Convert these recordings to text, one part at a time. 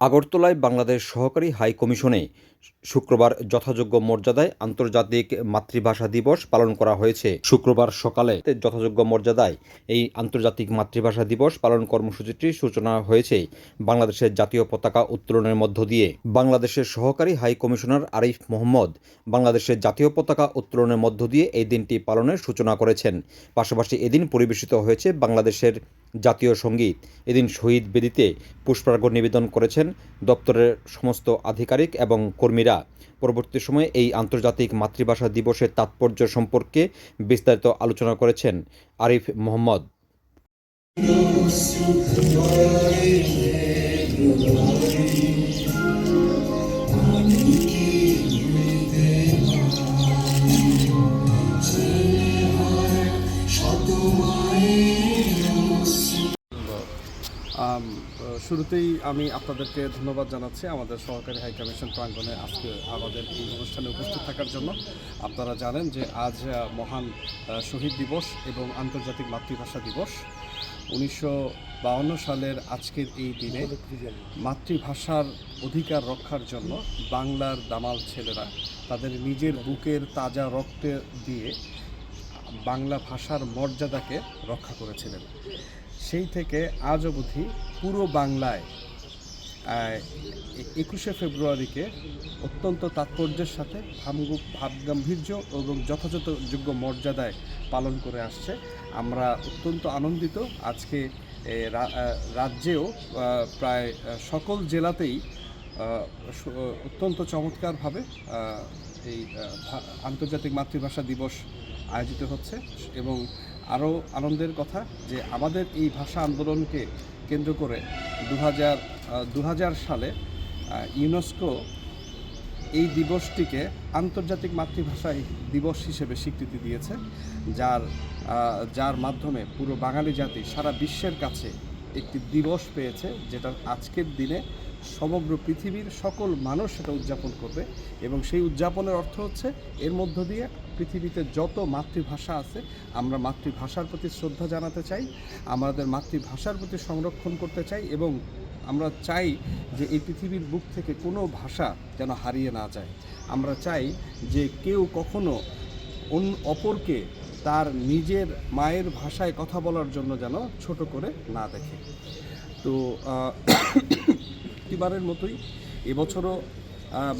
আগরতলায় বাংলাদেশ সহকারী হাই কমিশনে শুক্রবার যথাযোগ্য মর্যাদায় আন্তর্জাতিক মাতৃভাষা দিবস পালন করা হয়েছে। শুক্রবার সকালে যথাযোগ্য মর্যাদায় এই আন্তর্জাতিক মাতৃভাষা দিবস পালন কর্মসূচিটির সূচনা হয়েছে। বাংলাদেশের জাতীয় পতাকা উত্তোলনের মধ্য দিয়ে বাংলাদেশের সহকারী হাই কমিশনার আরিফ মোহাম্মদ বাংলাদেশের জাতীয় পতাকা উত্তোলনের মধ্য দিয়ে এই দিনটি পালনের সূচনা করেছেন। পাশাপাশি এদিন পরিবেশিত হয়েছে বাংলাদেশের জাতীয় সংগীত। এদিন শহীদ বেদিতে পুষ্পার্ঘ্য নিবেদন করেছেন দপ্তরের সমস্ত আধিকারিক এবং কর্মীরা। পরবর্তী সময়ে এই আন্তর্জাতিক মাতৃভাষা দিবসের তাৎপর্য সম্পর্কে বিস্তারিত আলোচনা করেছেন আরিফ মোহাম্মদ। শুরুতেই আমি আপনাদেরকে ধন্যবাদ জানাচ্ছি আমাদের সহকারী হাই কমিশন প্রাঙ্গণে আজকে আমাদের এই অনুষ্ঠানে উপস্থিত থাকার জন্য। আপনারা জানেন যে আজ মহান শহীদ দিবস এবং আন্তর্জাতিক মাতৃভাষা দিবস। উনিশশো বাউন্ন সালের আজকের এই দিনে মাতৃভাষার অধিকার রক্ষার জন্য বাংলার দামাল ছেলেরা তাদের নিজের বুকের তাজা রক্তে দিয়ে বাংলা ভাষার মর্যাদাকে রক্ষা করেছিলেন। সেই থেকে আজ অবধি পুরো বাংলায় একুশে ফেব্রুয়ারিকে অত্যন্ত তাৎপর্যের সাথে ভাবগু- ভাবগাম্ভীর্য এবং যথাযথ যোগ্য মর্যাদায় পালন করে আসছে। আমরা অত্যন্ত আনন্দিত। আজকে রাজ্যেও প্রায় সকল জেলাতেই অত্যন্ত চমৎকারভাবে এই আন্তর্জাতিক মাতৃভাষা দিবস আয়োজিত হচ্ছে এবং আরও আনন্দের কথা যে আমাদের এই ভাষা আন্দোলনকে কেন্দ্র করে দু হাজার সালে ইউনেস্কো এই দিবসটিকে আন্তর্জাতিক মাতৃভাষা দিবস হিসেবে স্বীকৃতি দিয়েছে, যার যার মাধ্যমে পুরো বাঙালি জাতি সারা বিশ্বের কাছে একটি দিবস পেয়েছে যেটা আজকের দিনে সমগ্র পৃথিবীর সকল মানুষ সেটা উদযাপন করবে এবং সেই উদযাপনের অর্থ হচ্ছে এর মধ্য দিয়ে পৃথিবীতে যত মাতৃভাষা আছে, আমরা মাতৃভাষার প্রতি শ্রদ্ধা জানাতে চাই, আমাদের মাতৃভাষার প্রতি সংরক্ষণ করতে চাই এবং আমরা চাই যে এই পৃথিবীর বুক থেকে কোনো ভাষা যেন হারিয়ে না যায়। আমরা চাই যে কেউ কখনো অপরকে তার নিজের মায়ের ভাষায় কথা বলার জন্য যেন ছোট করে না দেখে। তো প্রতিবারের মতোই এবছরও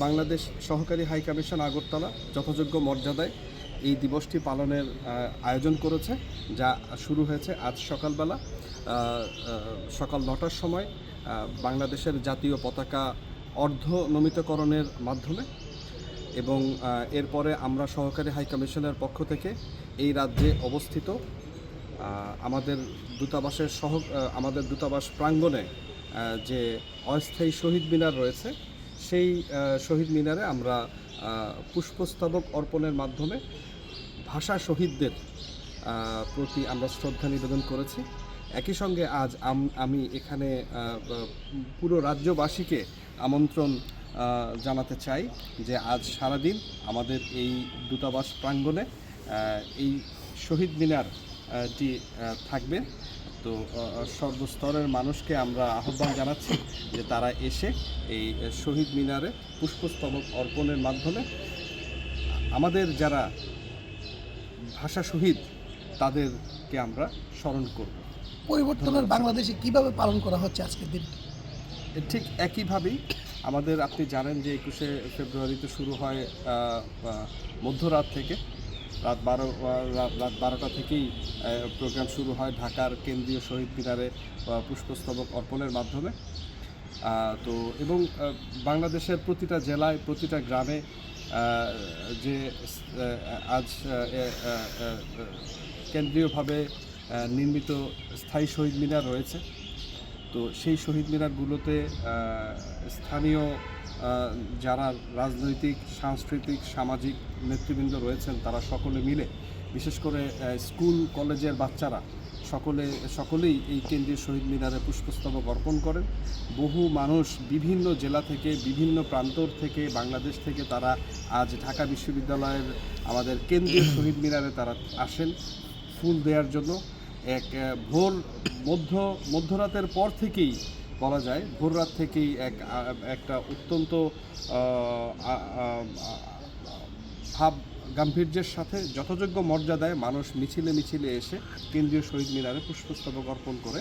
বাংলাদেশ সহকারী হাই কমিশন আগরতলা যথাযোগ্য মর্যাদায় এই দিবসটি পালনের আয়োজন করেছে, যা শুরু হয়েছে আজ সকালবেলা সকাল নটার সময় বাংলাদেশের জাতীয় পতাকা অর্ধ নমিতকরণের মাধ্যমে। এবং এরপরে আমরা সহকারী হাই কমিশনের পক্ষ থেকে এই রাজ্যে অবস্থিত আমাদের দূতাবাসের সহ আমাদের দূতাবাস প্রাঙ্গণে যে অস্থায়ী শহীদ মিনার রয়েছে সেই শহীদ মিনারে আমরা পুষ্পস্তবক অর্পণের মাধ্যমে ভাষা শহীদদের প্রতি আমরা শ্রদ্ধা নিবেদন করেছি। একই সঙ্গে আজ আম- এখানে পুরো রাজ্যবাসীকে আমন্ত্রণ জানাতে চাই যে আজ সারাদিন আমাদের এই দূতাবাস প্রাঙ্গণে এই শহীদ মিনার আহ, টি আহ, থাকবে। তো সর্বস্তরের মানুষকে আমরা আহ্বান জানাচ্ছি যে তারা এসে এই শহীদ মিনারে পুষ্পস্তবক অর্পণের মাধ্যমে আমাদের যারা ভাষা শহীদ তাদেরকে আমরা স্মরণ করব। পরিবর্তনের বাংলাদেশে কীভাবে পালন করা হচ্ছে আজকের দিন ঠিক একইভাবেই আমাদের আপনি জানেন যে একুশে ফেব্রুয়ারিতে শুরু হয় মধ্যরাত থেকে রাত বারো, রাত বারোটা থেকেই প্রোগ্রাম শুরু হয় ঢাকার কেন্দ্রীয় শহীদ মিনারে পুষ্পস্তবক অর্পণের মাধ্যমে। তো, এবং বাংলাদেশের প্রতিটা জেলায়, প্রতিটা গ্রামে যে আজ কেন্দ্রীয়ভাবে নির্মিত স্থায়ী শহীদ মিনার রয়েছে। তো সেই শহীদ মিনারগুলোতে স্থানীয় যারা রাজনৈতিক, সাংস্কৃতিক, সামাজিক নেতৃবৃন্দ রয়েছেন, তারা সকলে মিলে, বিশেষ করে স্কুল, কলেজের বাচ্চারা সকলে, সকলেই এই কেন্দ্রীয় শহীদ মিনারে পুষ্পস্তবক অর্পণ করেন। বহু মানুষ বিভিন্ন জেলা থেকে, বিভিন্ন প্রান্তর থেকে, বাংলাদেশ থেকে তারা আজ ঢাকা বিশ্ববিদ্যালয়ের আমাদের কেন্দ্রীয় শহীদ মিনারে তারা আসেন ফুল দেওয়ার জন্য। এক ভোর মধ্য, মধ্যরাতের পর থেকেই বলা যায়, ভোর রাত থেকেই এক, একটা অত্যন্ত ভাব গাম্ভীর্যের সাথে যথাযোগ্য মর্যাদায় মানুষ মিছিলে মিছিলে এসে কেন্দ্রীয় শহীদ মিনারে পুষ্পস্তবক অর্পণ করে।